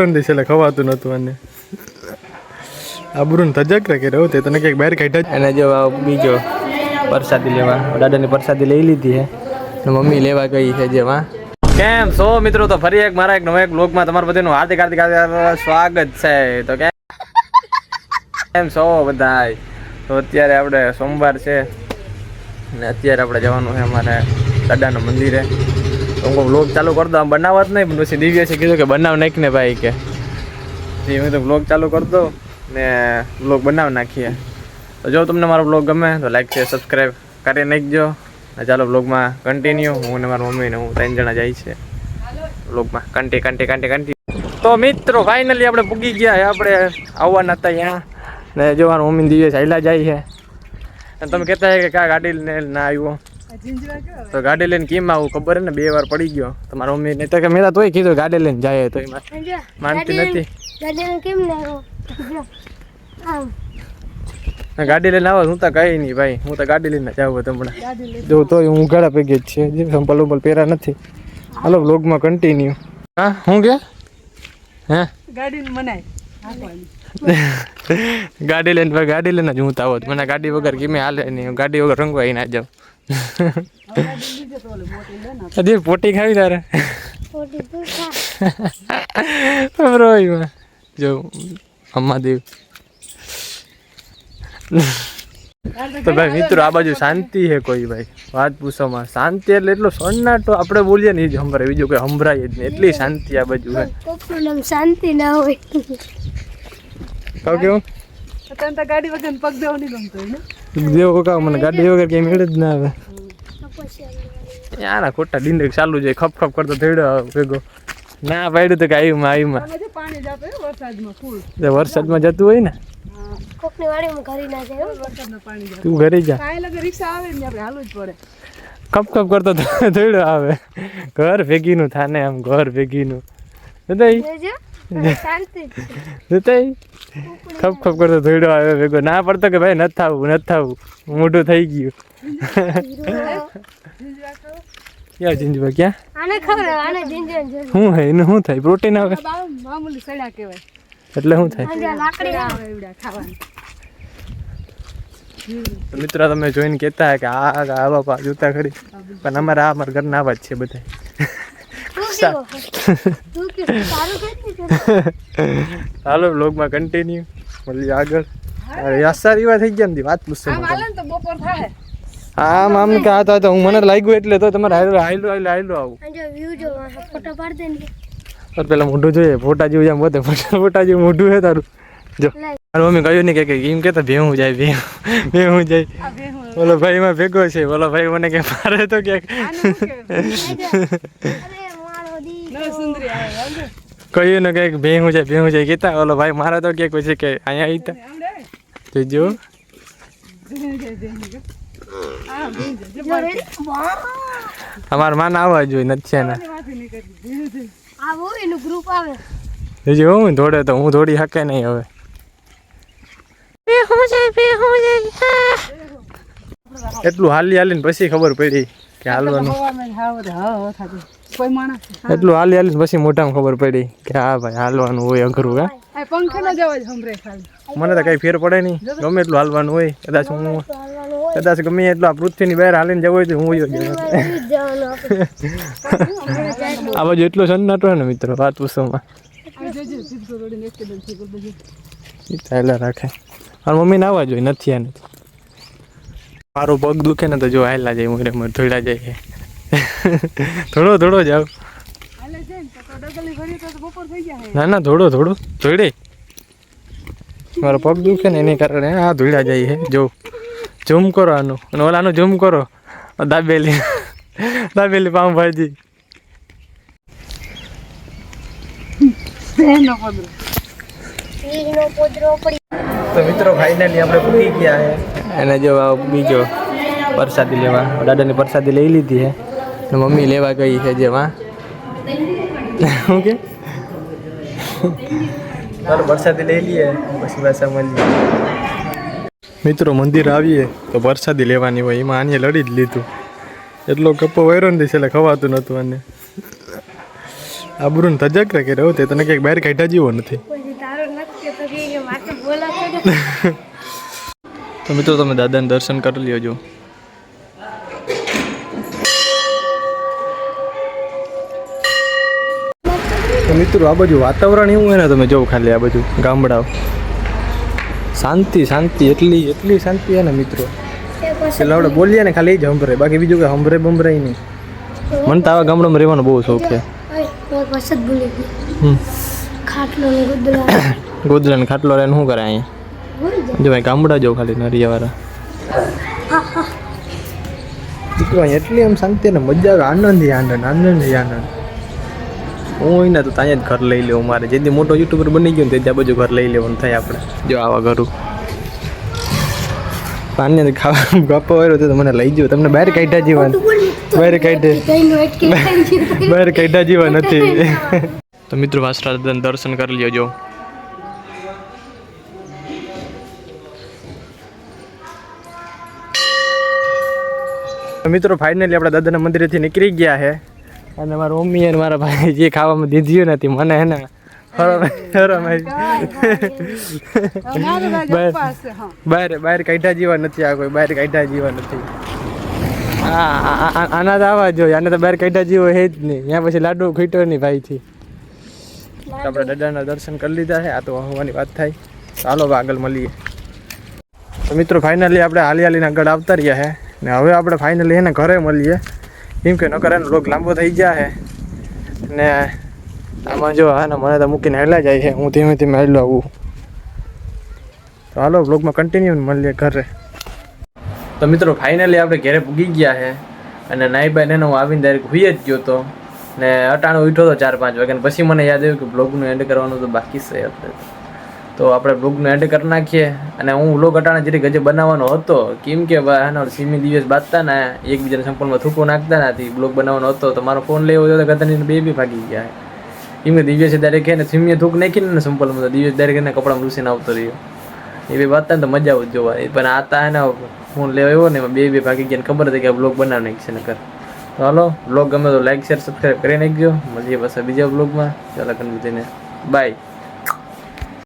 એટલે ખવાતું નતું અને આબરૂન તજક રે કે રહો તે તને કંઈક બહાર કાઢ્યા અને જો બીજો પ્રસાદી લેવા. દાદાની પ્રસાદી લઈ લીધી છે મમ્મી લેવા ગઈ છે જેમાં કેમ સો મિત્રો? તો ફરી એક મારા એક નવા એક બ્લોગમાં તમારું બધાનું હાર્દિક હાર્દિક હાર્દિક સ્વાગત છે. તો કેમ કેમ છો બધા તો અત્યારે આપણે સોમવાર છે. ને અત્યારે આપણે જવાનું છે અમારે દાદાના મંદિરે. તો હું બ્લોગ ચાલુ કરી દઉં આમ બનાવવા જ નહીં, પણ પછી દિવ્યાસે કીધું કે બનાવ નાખ ને ભાઈ કે. હું તો બ્લોગ ચાલુ કરી દો ને બ્લોગ બનાવી નાખીએ. તો જો તમને મારો બ્લોગ ગમે, તો લાઈક છે સબસ્ક્રાઈબ કરી નાખજો. ચાલો બ્લોગમાં કન્ટિન્યુ હું ને મારા મમ્મી ને હું ત્રણ જણા જાય છે. બ્લોગમાં કંટી કંટી કંટી કંટી તો મિત્રો ફાઇનલી આપણે પૂગી ગયા આપણે આવવાના હતા અહીંયા. ને જો મારા મમ્મી દિવસ હાઈલા જાય છે. તમે કહેતા કે કા ગાડી ને ના આવ્યો. તો ગાડી લઈને કેમ આવું? ખબર હે ને? બે વાર પડી ગયો. તો મારા મમ્મી ને તો કે મેં તોય કીધું ગાડી લઈને જાય તો એમાં માનતી નથી. ગાડી લઈને આવો? હું તો કઈ નહીં ભાઈ. હું તો ગાડી લઈને જાવ તમને જો તો હું ઉઘાડા પૈકી જ છે. જે સંપલ ઉંપલ પહેરા નથી. હાલો વ્લોગમાં કન્ટિન્યુ હા હું કે? હે? ગાડી મનાય. ગાડી લઈને ભાઈ ગાડી લઈને જ હું તો આવો મને ગાડી વગર કેમે હાલે નહીં ગાડી વગર રંગવાઈ ના જાઉં. હજી પોટી ખાવી તારે? ખોટી તું ખા બરોબર જો અમ્મા દેવ. તો ભાઈ મિત્રો આ બાજુ શાંતિ છે કોઈ ભાઈ? વાત પૂછવામાં શાંતિ એટલે એટલો સન્નાટો આપણે બોલીએ ને એ જ સંભળાય. બીજું કોઈ સંભળાય જ નહીં. એટલી શાંતિ આ બાજુ હોય. શાંતિ ના હોય. કહું કેવું? ગાડી વગર પગ દેવાની ગમતો હોય ને? દેવો કોકા મને ગાડી વગર કઈ મેળ જ ના આવે. યાર ખોટા ડીંડક ચાલુ છે ખપ ખપ કરતો થયો ભેગો. ના પાડ્યું તો કે આવ્યું માં આવ્યું માં. પાણી જાતો હોય વરસાદમાં ફૂલ. તે વરસાદમાં જતું હોય ને કોકની વાડીમાં ઘરી ના જાય વરસાદમાં પાણી જાય તું ઘરે જા. કાંઈ લગે રિક્ષા આવે ને આપણે હાલવું જ પડે. ખપ ખપ કરતો થોડું આવે. ઘર ભેગીનું થાને આમ ઘર ભેગીનું. છે. જતાઈ ખપ ખપ કરતો ધોઈડો આવે. ભેગો ના પડતો કે ભાઈ નથી થવું નથી થવું. મોટું થઈ ગયું. ક્યાં જીંજવા ક્યાં? આને ખબર આને જીંજણ શું હે એનું શું થાય? પ્રોટીન આવે? મામૂલી સડા કહેવાય. એટલે શું થાય? લાકડી આવે. એવડા ખાવાની. મિત્રો તમે જોઈને કહેતા કે આ આવા આ બાપા જોતા ખરી પણ અમારા આ અમારા ઘરના આવા જ છે બધા દીધું હાલો બ્લોગમાં કન્ટિન્યુ મળી આગળ. યાસા રીવા થઈ ગયા ને વાત પૂછશે હા હાલે તો બપોર થાય આમ આમ કે આ તો હું મને લાગ્યું એટલે તો તમારે હાયલો હાયલો હાયલો હાયલો આવું. આંજો વ્યૂ જો ફોટો પાડ દે ને પેલા મોઢું જોઈએ ફોટા જેવું જેમ પોતે ફોટા ફોટા જેવું મોઢું છે તારું. જો. મારું મમ્મી કહ્યું નહીં કે કે એમ કહેતા ભેહું જાય ભેહું ભેહું જાય. ઓલો ભાઈ એમાં ભેગો છે. ઓલો ભાઈ મને કે મારે તો ક્યાંક આને શું કહેવાય? અરે મારો દી નવી સુંદરી આવે સમજે? કહ્યું ને કંઈક ભેહું છે ભેહું છે કહેતા ઓલો ભાઈ મારે તો ક્યાંક પછી કે અહીંયા આવી આવડે? જોજો અમારા માન આવવા જોઈએ નથી જાય. આવો એનું ગ્રુપ આવે જોજો હું દોડે તો હું દોડી શકે નહીં હવે. એટલું હાલી હાલીને પછી ખબર પડી. કે હાલવાનું? હવામાં હાવ બધે હાવ હાવ થતું. કોઈ માણસ એટલું હાલી હાલીને પછી મોટામાં ખબર પડી કે હા ભાઈ હાલવાનું હોય અઘરું હા. આ પંખે ન જવા જ હમરે ખાલી. મને તો કઈ ફેર પડે નહીં. ગમે એટલું હાલવાનું હોય કદાચ હું તો હાલવાનું હોય. કદાચ ગમે એટલું આ પૃથ્વીની બહાર હાલીને જવું હોય તો હું જ જવાનું. મારે ઈ જ જવાનું આપણે. આ બાજુ એટલો સન્નાટો હોય ને મિત્રો વાત આ ચાલ્યા રાખે. મારી મમ્મીને આવવા જોઈએ નથી આને. મારો પગ દુખે ને તો જો હાલા જાય મોરે મોરે ધોડા જાય. થોડો થોડો જાવ ને હે ના થોડો થોડો ધોડે મારો પગ દુખે ને એને કારણે આ ધોળા જાય છે. જો, ઝૂમ કરો આનું. અને ઓલાનું ઝૂમ કરો. દાબેલી દાબેલી પાઉંભાજી તો મિત્રો ફાઇનલી આપણે પૂરી ગયા છે. અને જો બીજો પ્રસાદી લેવા. દાદાની પ્રસાદી લઈ લીધી છે ને મમ્મી લેવા ગઈ છે જેમાં. શું કે? ચાલો, પ્રસાદી લઈ લઈએ. પછી પાછા મળીએ. મિત્રો, મંદિર આવીએ તો પ્રસાદી લેવાની હોય. એમાં આને લડી જ લીધું. એટલો કપ્પો વૈરો ને એટલે ખવાતું નહોતું આને. આબરૂન તજક રે કે રહો તે તને ક્યાંક બહાર કાઢ્યા જેવો નથી. તો મિત્રો તમે દાદાને દર્શન કરી લેજો. તો મિત્રો આ બાજુ વાતાવરણ એવું હોય ને તમે જોવો ખાલી આ બાજુ ગામડા શાંતિ શાંતિ એટલી એટલી શાંતિ છે ને મિત્રો. એટલે આપણે બોલીએ ને ખાલી જ હંભરે બાકી બીજું કે હંભરે બંભરાય નહીં. મને તો આવા ગામડામાં રહેવાનો બહુ શોખ છે. ખાટલો ને ગુદડા ખાટલો લઈને શું કરે અહીંયા? જો ભાઈ ગામડા જો ખાલી નરિયાવાળા. અહીંયા એટલી એમ શાંતિ ને મજા આવે આનંદ આનંદ આનંદ આનંદ. હું હોય ને તો ત્યાં જ ઘર લઈ લેવું મારે. જેથી મોટો યુટ્યુબર બની ગયો ને તે ત્યાં બધું ઘર લઈ લેવાનું થાય આપણે. જો આવા ઘરું. પાણી ખાવા ગપ્પો હોય તો મને લઈ જાઓ તમને બહાર કાઢ્યા જેવા બહાર કાઢ્યા. બહાર કાઢ્યા જેવા નથી. તો મિત્રો વાસરા દર્શન કરી લ્યો મિત્રો ફાઇનલી આપણા દાદાના મંદિરેથી નીકળી ગયા છે. અને મારા મમ્મી અને મારા ભાઈ જે ખાવામાં દીધું નથી મને હે ને બહાર બહાર કાઢ્યા જેવા નથી આ કોઈ, બહાર કાઢ્યા જેવા નથી. આના તો આવા જોઈએ આને તો બહાર કાઢ્યા જેવો હે જ નહીં. ત્યાં પછી લાડુ ખીટો નહીં ભાઈથી. આપણે દાદાના દર્શન કરી લીધા છે, આ તો હોવાની વાત થાય. ચાલો આગળ મળીએ. મિત્રો ફાઇનલી આપણે હાલી હાલીને આગળ આવતા રહ્યા છે. ને હવે આપણે ફાઇનલી એને ઘરે મળીએ. કેમ કે નકર એનો લોક લાંબો થઈ ગયા છે. ને આમાં જો હા મને તો મૂકીને હેલા જાય છે. હું ધીમે ધીમે હેલો આવું. તો હાલો બ્લોગમાં કન્ટિન્યુ મળીએ ઘરે. તો મિત્રો ફાઇનલી આપણે ઘરે પૂગી ગયા છે. અને નાઈબાઈને હું આવીને ડાયરેક્ટ હુઈ જ ગયો હતો ને અટાણો ઉઠ્યો હતો ચાર પાંચ વાગે ને પછી મને યાદ આવ્યું કે બ્લોગનું એન્ડ કરવાનું તો બાકી છે એટલે તો આપણે બ્લોગને એન્ડ કરી નાખીએ. અને હું બ્લોગ અટાણે જરીક ગજે બનાવવાનો હતો, કેમ કે આનો સીમી દિવસ બાંધતા ને એકબીજાને સંપૂર્ણમાં થૂકો નાખતા નથી બ્લોગ બનાવવાનો હતો, તો મારો ફોન લેવો હતો તો ગતાની બે બી ભાગી ગયા. કેમ કે દિવસે દરેક એને સીમીએ થૂક નાખીને ને તો દિવસ દરેક એને કપડામાં લૂસીને આવતો રહ્યો. એ બે વાતતા ને તો મજા આવું જોવા. પણ આતા ને ફોન લેવા આવ્યો ને બે બે ભાગી ગયા ને ખબર હતી કે બ્લોગ બનાવી નાખશે કર. તો હાલો બ્લોગ ગમે તો લાઈક શેર સબસ્ક્રાઈબ કરી નાખજો. મળીએ પાછા બીજા બ્લોગમાં ચાલો કન્વીને બાય